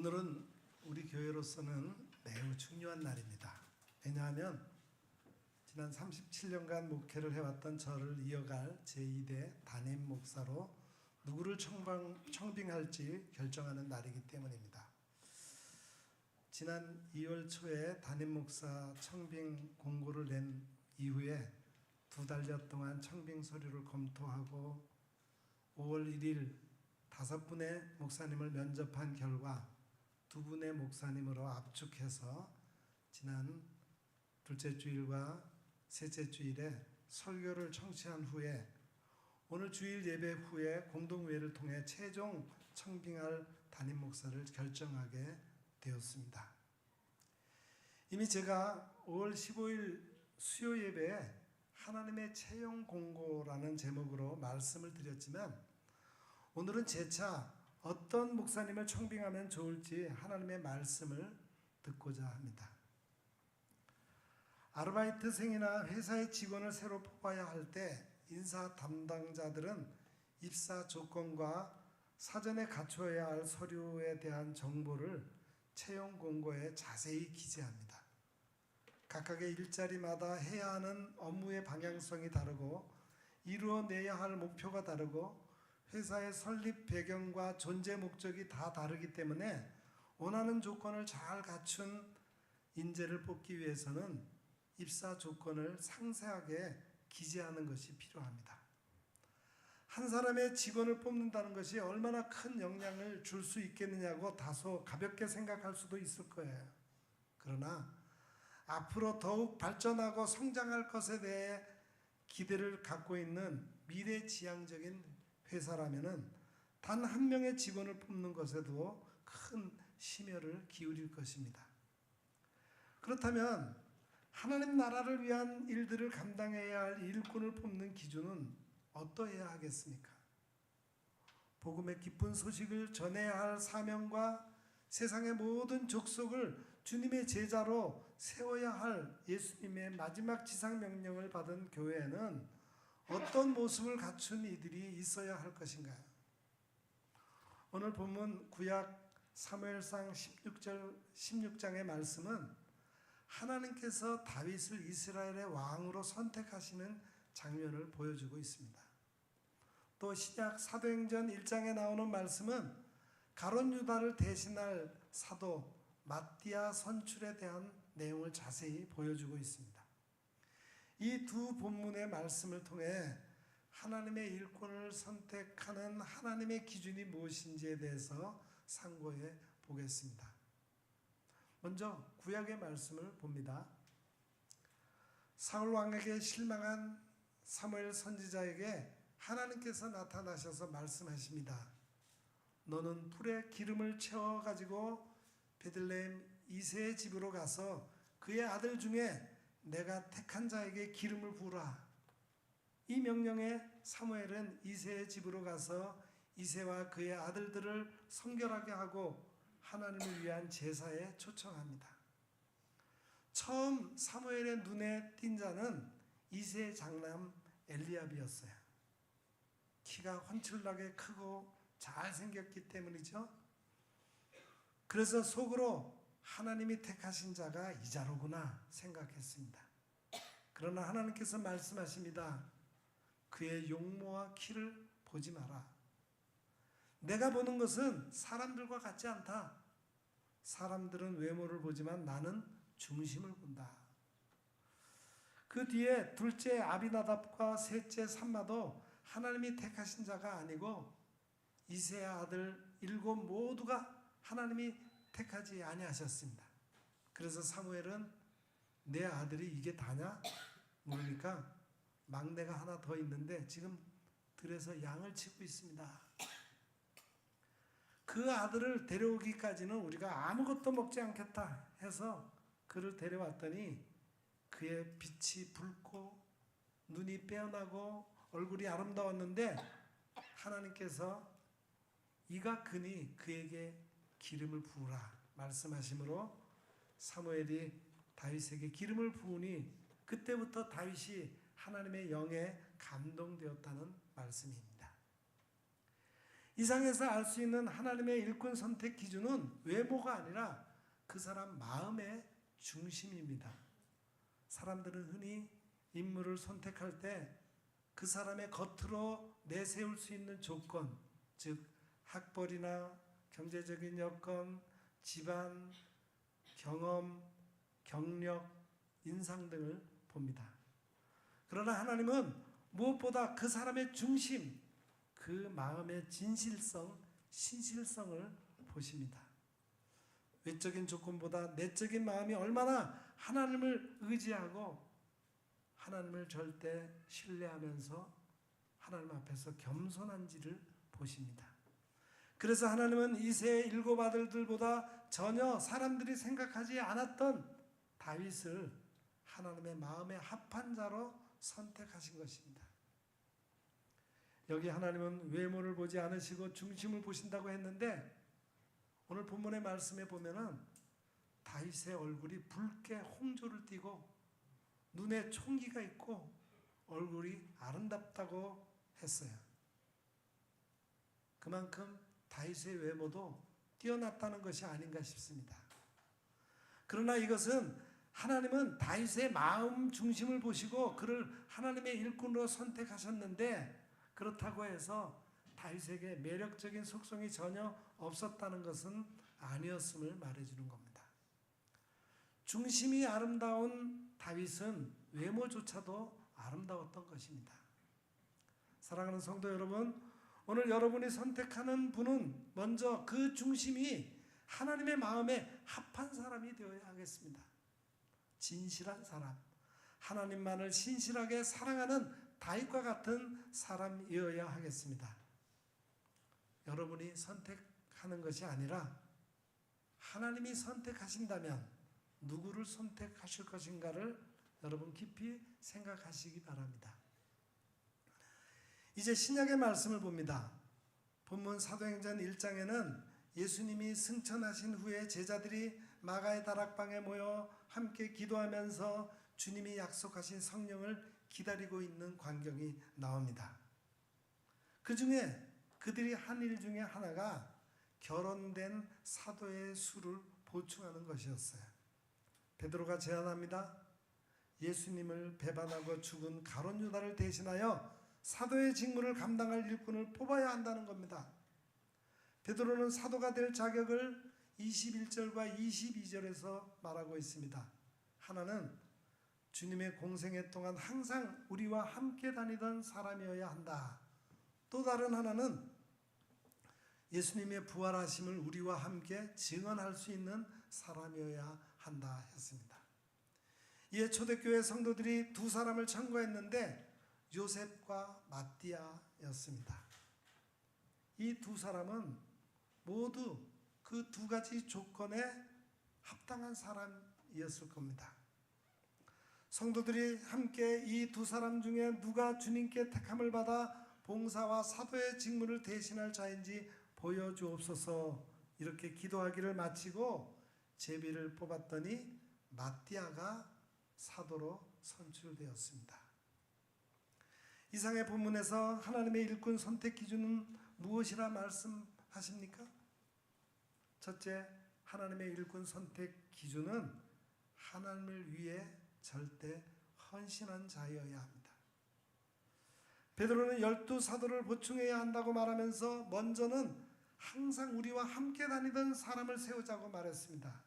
오늘은 우리 교회로서는 매우 중요한 날입니다. 왜냐하면 지난 37년간 목회를 해왔던 저를 이어갈 제2대 담임 목사로 누구를 청방, 청빙할지 결정하는 날이기 때문입니다. 지난 2월 초에 담임 목사 청빙 공고를 낸 이후에 두 달여 동안 청빙 서류를 검토하고 5월 1일 다섯 분의 목사님을 면접한 결과 두 분의 목사님으로 압축해서 지난 둘째 주일과 셋째 주일에 설교를 청취한 후에 오늘 주일 예배 후에 공동회를 통해 최종 청빙할 담임 목사를 결정하게 되었습니다. 이미 제가 5월 15일 수요 예배에 하나님의 채용 공고라는 제목으로 말씀을 드렸지만 오늘은 재차 어떤 목사님을 청빙하면 좋을지 하나님의 말씀을 듣고자 합니다. 아르바이트생이나 회사의 직원을 새로 뽑아야 할 때 인사 담당자들은 입사 조건과 사전에 갖춰야 할 서류에 대한 정보를 채용 공고에 자세히 기재합니다. 각각의 일자리마다 해야 하는 업무의 방향성이 다르고 이루어내야 할 목표가 다르고 회사의 설립 배경과 존재 목적이 다 다르기 때문에 원하는 조건을 잘 갖춘 인재를 뽑기 위해서는 입사 조건을 상세하게 기재하는 것이 필요합니다. 한 사람의 직원을 뽑는다는 것이 얼마나 큰 영향을 줄 수 있겠느냐고 다소 가볍게 생각할 수도 있을 거예요. 그러나 앞으로 더욱 발전하고 성장할 것에 대해 기대를 갖고 있는 미래지향적인 회사라면은 단 한 명의 직원을 뽑는 것에도 큰 심혈을 기울일 것입니다. 그렇다면 하나님 나라를 위한 일들을 감당해야 할 일꾼을 뽑는 기준은 어떠해야 하겠습니까? 복음의 기쁜 소식을 전해야 할 사명과 세상의 모든 족속을 주님의 제자로 세워야 할 예수님의 마지막 지상 명령을 받은 교회에는 어떤 모습을 갖춘 이들이 있어야 할 것인가요? 오늘 본문 구약 사무엘상 16절 16장의 말씀은 하나님께서 다윗을 이스라엘의 왕으로 선택하시는 장면을 보여주고 있습니다. 또 신약 사도행전 1장에 나오는 말씀은 가론 유다를 대신할 사도 마띠아 선출에 대한 내용을 자세히 보여주고 있습니다. 이 두 본문의 말씀을 통해 하나님의 일꾼을 선택하는 하나님의 기준이 무엇인지에 대해서 상고해 보겠습니다. 먼저 구약의 말씀을 봅니다. 사울 왕에게 실망한 사무엘 선지자에게 하나님께서 나타나셔서 말씀하십니다. 너는 풀에 기름을 채워 가지고 베들레헴 이세의 집으로 가서 그의 아들 중에 내가 택한 자에게 기름을 부으라. 이 명령에 사무엘은 이세의 집으로 가서 이세와 그의 아들들을 성결하게 하고 하나님을 위한 제사에 초청합니다. 처음 사무엘의 눈에 띈 자는 이세의 장남 엘리압이었어요. 키가 훤칠나게 크고 잘생겼기 때문이죠. 그래서 속으로 하나님이 택하신 자가 이자로구나 생각했습니다. 그러나 하나님께서 말씀하십니다. 그의 용모와 키를 보지 마라. 내가 보는 것은 사람들과 같지 않다. 사람들은 외모를 보지만 나는 중심을 본다. 그 뒤에 둘째 아비나답과 셋째 삼마도 하나님이 택하신 자가 아니고 이세 아들 일곱 모두가 하나님이 택하지 아니하셨습니다. 그래서 사무엘은 내 아들이 이게 다냐? 모르니까 막내가 하나 더 있는데 지금 들에서 양을 치고 있습니다. 그 아들을 데려오기까지는 우리가 아무것도 먹지 않겠다 해서 그를 데려왔더니 그의 빛이 붉고 눈이 빼어나고 얼굴이 아름다웠는데 하나님께서 이가 그니 그에게 기름을 부으라 말씀하시므로 사무엘이 다윗에게 기름을 부으니 그때부터 다윗이 하나님의 영에 감동되었다는 말씀입니다. 이상에서 알 수 있는 하나님의 일꾼 선택 기준은 외모가 아니라 그 사람 마음의 중심입니다. 사람들은 흔히 인물을 선택할 때 그 사람의 겉으로 내세울 수 있는 조건, 즉 학벌이나 경제적인 여건, 집안, 경험, 경력, 인상 등을 봅니다. 그러나 하나님은 무엇보다 그 사람의 중심, 그 마음의 진실성, 신실성을 보십니다. 외적인 조건보다 내적인 마음이 얼마나 하나님을 의지하고 하나님을 절대 신뢰하면서 하나님 앞에서 겸손한지를 보십니다. 그래서 하나님은 이세의 일곱 아들들보다 전혀 사람들이 생각하지 않았던 다윗을 하나님의 마음에 합한 자로 선택하신 것입니다. 여기 하나님은 외모를 보지 않으시고 중심을 보신다고 했는데 오늘 본문의 말씀에 보면은 다윗의 얼굴이 붉게 홍조를 띠고 눈에 총기가 있고 얼굴이 아름답다고 했어요. 그만큼 다윗의 외모도 뛰어났다는 것이 아닌가 싶습니다. 그러나 이것은 하나님은 다윗의 마음 중심을 보시고 그를 하나님의 일꾼으로 선택하셨는데 그렇다고 해서 다윗에게 매력적인 속성이 전혀 없었다는 것은 아니었음을 말해주는 겁니다. 중심이 아름다운 다윗은 외모조차도 아름다웠던 것입니다. 사랑하는 성도 여러분, 오늘 여러분이 선택하는 분은 먼저 그 중심이 하나님의 마음에 합한 사람이 되어야 하겠습니다. 진실한 사람, 하나님만을 신실하게 사랑하는 다윗과 같은 사람이어야 하겠습니다. 여러분이 선택하는 것이 아니라 하나님이 선택하신다면 누구를 선택하실 것인가를 여러분 깊이 생각하시기 바랍니다. 이제 신약의 말씀을 봅니다. 본문 사도행전 1장에는 예수님이 승천하신 후에 제자들이 마가의 다락방에 모여 함께 기도하면서 주님이 약속하신 성령을 기다리고 있는 광경이 나옵니다. 그 중에 그들이 한 일 중에 하나가 결혼된 사도의 수를 보충하는 것이었어요. 베드로가 제안합니다. 예수님을 배반하고 죽은 가론 유다를 대신하여 사도의 직무를 감당할 일꾼을 뽑아야 한다는 겁니다. 베드로는 사도가 될 자격을 21절과 22절에서 말하고 있습니다. 하나는 주님의 공생애 동안 항상 우리와 함께 다니던 사람이어야 한다. 또 다른 하나는 예수님의 부활하심을 우리와 함께 증언할 수 있는 사람이어야 한다 했습니다. 이에 초대교회 성도들이 두 사람을 청구했는데 요셉과 마띠아였습니다. 이 두 사람은 모두 그 두 가지 조건에 합당한 사람이었을 겁니다. 성도들이 함께 이 두 사람 중에 누가 주님께 택함을 받아 봉사와 사도의 직무를 대신할 자인지 보여주옵소서 이렇게 기도하기를 마치고 제비를 뽑았더니 마띠아가 사도로 선출되었습니다. 이상의 본문에서 하나님의 일꾼 선택 기준은 무엇이라 말씀하십니까? 첫째, 하나님의 일꾼 선택 기준은 하나님을 위해 절대 헌신한 자여야 합니다. 베드로는 열두 사도를 보충해야 한다고 말하면서 먼저는 항상 우리와 함께 다니던 사람을 세우자고 말했습니다.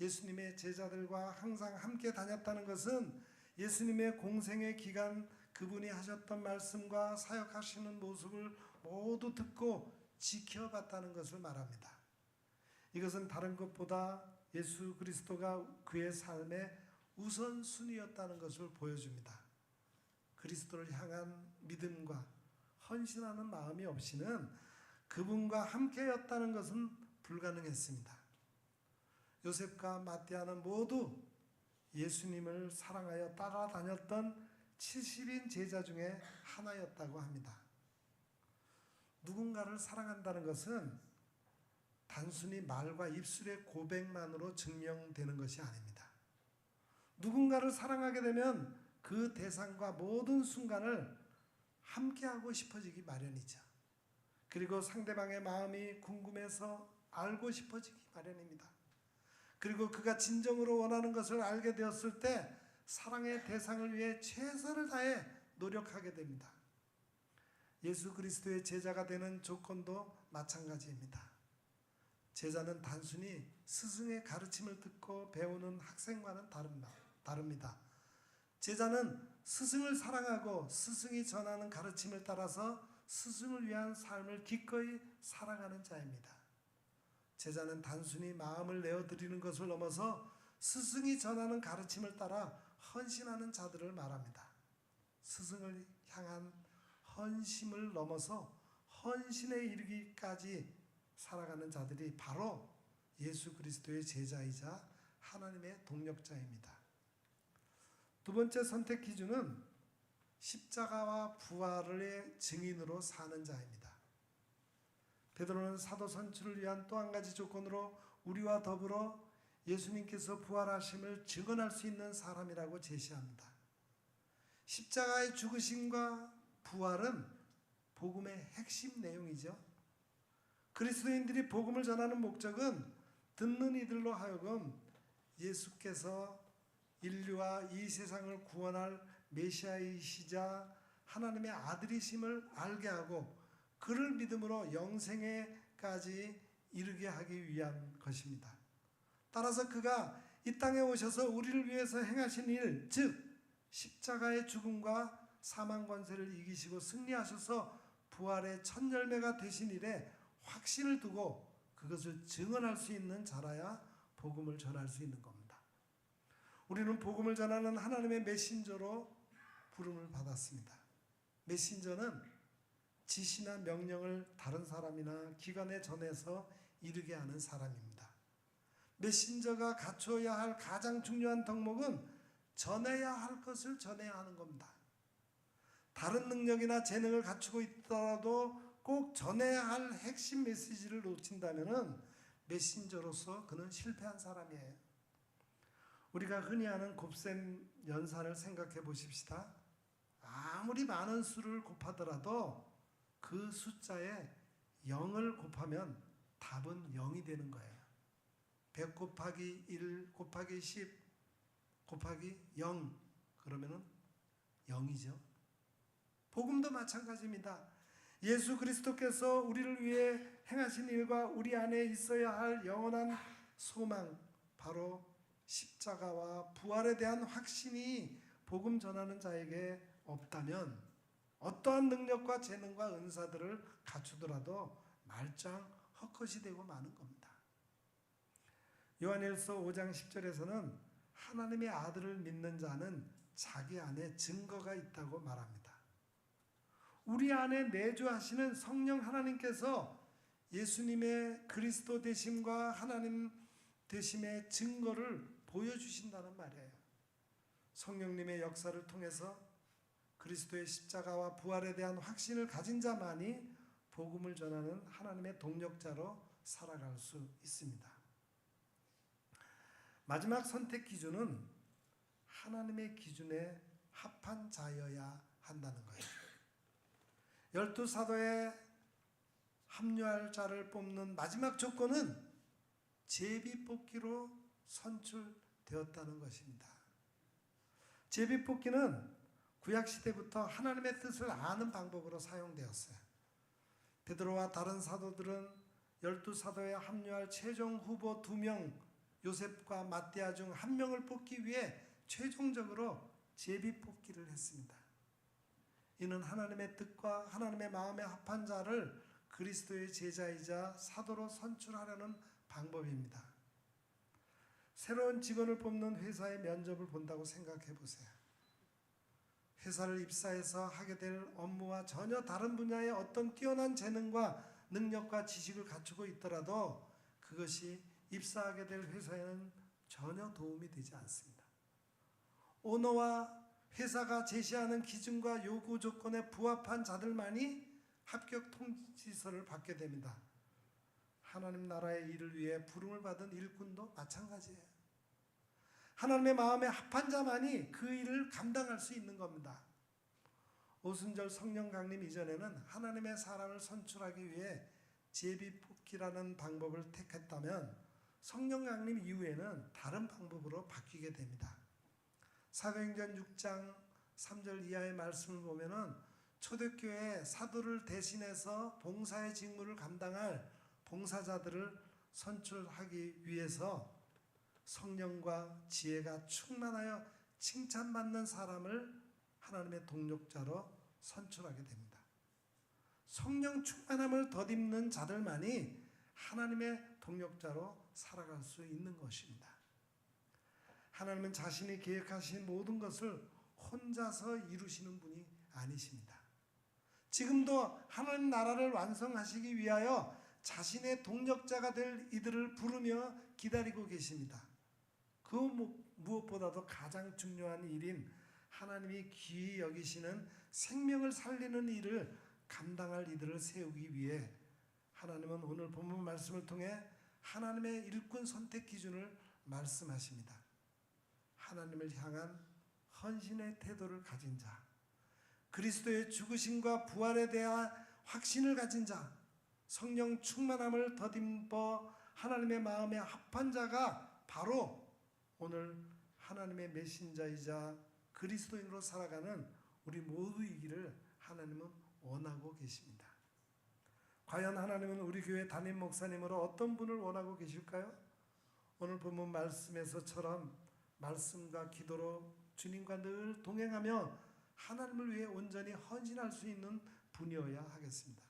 예수님의 제자들과 항상 함께 다녔다는 것은 예수님의 공생의 기간 그분이 하셨던 말씀과 사역하시는 모습을 모두 듣고 지켜봤다는 것을 말합니다. 이것은 다른 것보다 예수 그리스도가 그의 삶의 우선순위였다는 것을 보여줍니다. 그리스도를 향한 믿음과 헌신하는 마음이 없이는 그분과 함께였다는 것은 불가능했습니다. 요셉과 마띠아는 모두 예수님을 사랑하여 따라다녔던 70인 제자 중에 하나였다고 합니다. 누군가를 사랑한다는 것은 단순히 말과 입술의 고백만으로 증명되는 것이 아닙니다. 누군가를 사랑하게 되면 그 대상과 모든 순간을 함께하고 싶어지기 마련이죠. 그리고 상대방의 마음이 궁금해서 알고 싶어지기 마련입니다. 그리고 그가 진정으로 원하는 것을 알게 되었을 때 사랑의 대상을 위해 최선을 다해 노력하게 됩니다. 예수 그리스도의 제자가 되는 조건도 마찬가지입니다. 제자는 단순히 스승의 가르침을 듣고 배우는 학생과는 다릅니다. 제자는 스승을 사랑하고 스승이 전하는 가르침을 따라서 스승을 위한 삶을 기꺼이 살아가는 자입니다. 제자는 단순히 마음을 내어드리는 것을 넘어서 스승이 전하는 가르침을 따라 헌신하는 자들을 말합니다. 스승을 향한 헌심을 넘어서 헌신에 이르기까지 살아가는 자들이 바로 예수 그리스도의 제자이자 하나님의 동력자입니다. 두 번째 선택 기준은 십자가와 부활의 증인으로 사는 자입니다. 베드로는 사도 선출을 위한 또 한 가지 조건으로 우리와 더불어 예수님께서 부활하심을 증언할 수 있는 사람이라고 제시합니다. 십자가의 죽으심과 부활은 복음의 핵심 내용이죠. 그리스도인들이 복음을 전하는 목적은 듣는 이들로 하여금 예수께서 인류와 이 세상을 구원할 메시아이시자 하나님의 아들이심을 알게 하고 그를 믿음으로 영생에까지 이르게 하기 위한 것입니다. 따라서 그가 이 땅에 오셔서 우리를 위해서 행하신 일, 즉 십자가의 죽음과 사망 권세를 이기시고 승리하셔서 부활의 첫 열매가 되신 일에 확신을 두고 그것을 증언할 수 있는 자라야 복음을 전할 수 있는 겁니다. 우리는 복음을 전하는 하나님의 메신저로 부름을 받았습니다. 메신저는 지시나 명령을 다른 사람이나 기관에 전해서 이르게 하는 사람입니다. 메신저가 갖춰야 할 가장 중요한 덕목은 전해야 할 것을 전해야 하는 겁니다. 다른 능력이나 재능을 갖추고 있더라도 꼭 전해야 할 핵심 메시지를 놓친다면은 메신저로서 그는 실패한 사람이에요. 우리가 흔히 하는 곱셈 연산을 생각해 보십시다. 아무리 많은 수를 곱하더라도 그 숫자에 0을 곱하면 답은 0이 되는 거예요. 100 곱하기 1 곱하기 10 곱하기 0 그러면은 0이죠. 복음도 마찬가지입니다. 예수 그리스도께서 우리를 위해 행하신 일과 우리 안에 있어야 할 영원한 소망 바로 십자가와 부활에 대한 확신이 복음 전하는 자에게 없다면 어떠한 능력과 재능과 은사들을 갖추더라도 말짱 헛것이 되고 마는 겁니다. 요한일서 5장 10절에서는 하나님의 아들을 믿는 자는 자기 안에 증거가 있다고 말합니다. 우리 안에 내주하시는 성령 하나님께서 예수님의 그리스도 되심과 하나님 되심의 증거를 보여주신다는 말이에요. 성령님의 역사를 통해서 그리스도의 십자가와 부활에 대한 확신을 가진 자만이 복음을 전하는 하나님의 동력자로 살아갈 수 있습니다. 마지막 선택 기준은 하나님의 기준에 합한 자여야 한다는 거예요. 열두 사도에 합류할 자를 뽑는 마지막 조건은 제비 뽑기로 선출되었다는 것입니다. 제비 뽑기는 구약 시대부터 하나님의 뜻을 아는 방법으로 사용되었어요. 베드로와 다른 사도들은 열두 사도에 합류할 최종 후보 두 명 요셉과 마띠아 중 한 명을 뽑기 위해 최종적으로 제비 뽑기를 했습니다. 이는 하나님의 뜻과 하나님의 마음에 합한 자를 그리스도의 제자이자 사도로 선출하려는 방법입니다. 새로운 직원을 뽑는 회사의 면접을 본다고 생각해 보세요. 회사를 입사해서 하게 될 업무와 전혀 다른 분야의 어떤 뛰어난 재능과 능력과 지식을 갖추고 있더라도 그것이 입사하게 될 회사에는 전혀 도움이 되지 않습니다. 오너와 회사가 제시하는 기준과 요구 조건에 부합한 자들만이 합격 통지서를 받게 됩니다. 하나님 나라의 일을 위해 부름을 받은 일꾼도 마찬가지예요. 하나님의 마음에 합한 자만이 그 일을 감당할 수 있는 겁니다. 오순절 성령 강림 이전에는 하나님의 사람을 선출하기 위해 제비 뽑기라는 방법을 택했다면 성령 강림 이후에는 다른 방법으로 바뀌게 됩니다. 사도행전 6장 3절 이하의 말씀을 보면은 초대교회 사도를 대신해서 봉사의 직무를 감당할 봉사자들을 선출하기 위해서 성령과 지혜가 충만하여 칭찬받는 사람을 하나님의 동력자로 선출하게 됩니다. 성령 충만함을 덧입는 자들만이 하나님의 동력자로 살아갈 수 있는 것입니다. 하나님은 자신이 계획하신 모든 것을 혼자서 이루시는 분이 아니십니다. 지금도 하나님 나라를 완성하시기 위하여 자신의 동력자가 될 이들을 부르며 기다리고 계십니다. 그 무엇보다도 가장 중요한 일인 하나님이 귀히 여기시는 생명을 살리는 일을 감당할 이들을 세우기 위해 하나님은 오늘 본문 말씀을 통해 하나님의 일꾼 선택 기준을 말씀하십니다. 하나님을 향한 헌신의 태도를 가진 자, 그리스도의 죽으심과 부활에 대한 확신을 가진 자, 성령 충만함을 더듬어 하나님의 마음에 합한 자가 바로 오늘 하나님의 메신저이자 그리스도인으로 살아가는 우리 모두이기를 하나님은 원하고 계십니다. 과연 하나님은 우리 교회 담임 목사님으로 어떤 분을 원하고 계실까요? 오늘 본문 말씀에서처럼 말씀과 기도로 주님과 늘 동행하며 하나님을 위해 온전히 헌신할 수 있는 분이어야 하겠습니다.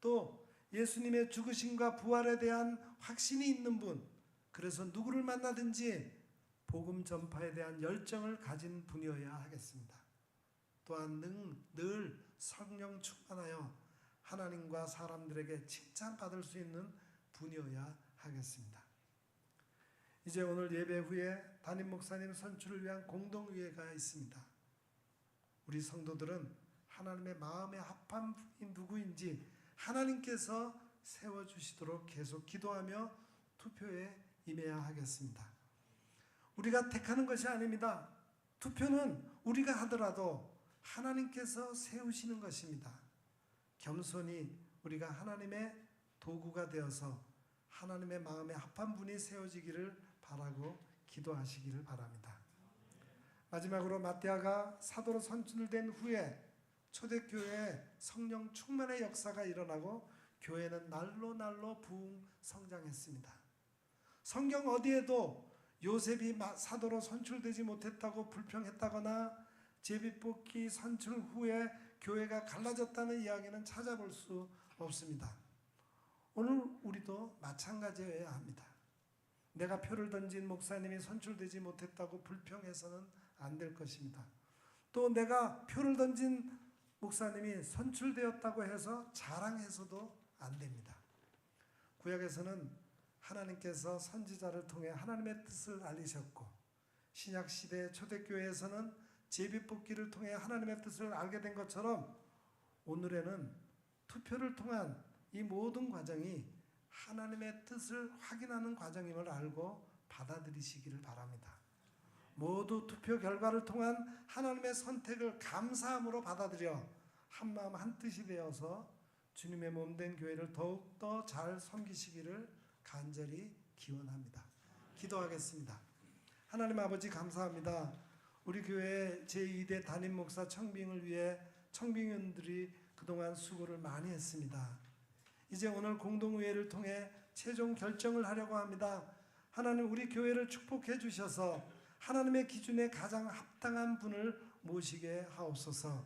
또 예수님의 죽으심과 부활에 대한 확신이 있는 분, 그래서 누구를 만나든지 복음 전파에 대한 열정을 가진 분이어야 하겠습니다. 또한 늘 성령 충만하여 하나님과 사람들에게 칭찬받을 수 있는 분이어야 하겠습니다. 이제 오늘 예배 후에 담임 목사님 선출을 위한 공동의회가 있습니다. 우리 성도들은 하나님의 마음에 합한 분이 누구인지 하나님께서 세워주시도록 계속 기도하며 투표에 임해야 하겠습니다. 우리가 택하는 것이 아닙니다. 투표는 우리가 하더라도 하나님께서 세우시는 것입니다. 겸손히 우리가 하나님의 도구가 되어서 하나님의 마음에 합한 분이 세워지기를 바라고 기도하시기를 바랍니다. 마지막으로 마태아가 사도로 선출된 후에 초대교회 성령 충만의 역사가 일어나고 교회는 날로 날로 부흥 성장했습니다. 성경 어디에도 요셉이 사도로 선출되지 못했다고 불평했다거나 제비뽑기 선출 후에 교회가 갈라졌다는 이야기는 찾아볼 수 없습니다. 오늘 우리도 마찬가지여야 합니다. 내가 표를 던진 목사님이 선출되지 못했다고 불평해서는 안 될 것입니다. 또 내가 표를 던진 목사님이 선출되었다고 해서 자랑해서도 안 됩니다. 구약에서는 하나님께서 선지자를 통해 하나님의 뜻을 알리셨고 신약 시대 초대교회에서는 제비 뽑기를 통해 하나님의 뜻을 알게 된 것처럼 오늘에는 투표를 통한 이 모든 과정이 하나님의 뜻을 확인하는 과정임을 알고 받아들이시기를 바랍니다. 모두 투표 결과를 통한 하나님의 선택을 감사함으로 받아들여 한마음 한뜻이 되어서 주님의 몸 된 교회를 더욱더 잘 섬기시기를 간절히 기원합니다. 기도하겠습니다. 하나님 아버지 감사합니다. 우리 교회 제2대 담임 목사 청빙을 위해 청빙원들이 그동안 수고를 많이 했습니다. 이제 오늘 공동의회를 통해 최종 결정을 하려고 합니다. 하나님 우리 교회를 축복해 주셔서 하나님의 기준에 가장 합당한 분을 모시게 하옵소서.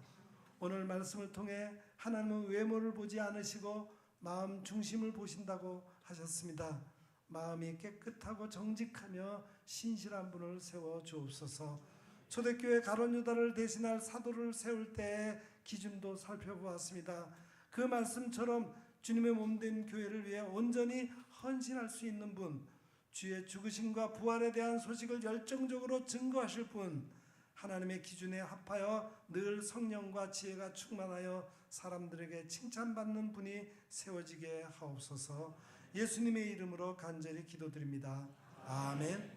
오늘 말씀을 통해 하나님은 외모를 보지 않으시고 마음 중심을 보신다고 하셨습니다. 마음이 깨끗하고 정직하며 신실한 분을 세워 주옵소서. 초대교회 가론 유다를 대신할 사도를 세울 때의 기준도 살펴보았습니다. 그 말씀처럼 주님의 몸된 교회를 위해 온전히 헌신할 수 있는 분, 주의 죽으심과 부활에 대한 소식을 열정적으로 증거하실 분, 하나님의 기준에 합하여 늘 성령과 지혜가 충만하여 사람들에게 칭찬받는 분이 세워지게 하옵소서. 예수님의 이름으로 간절히 기도드립니다. 아멘.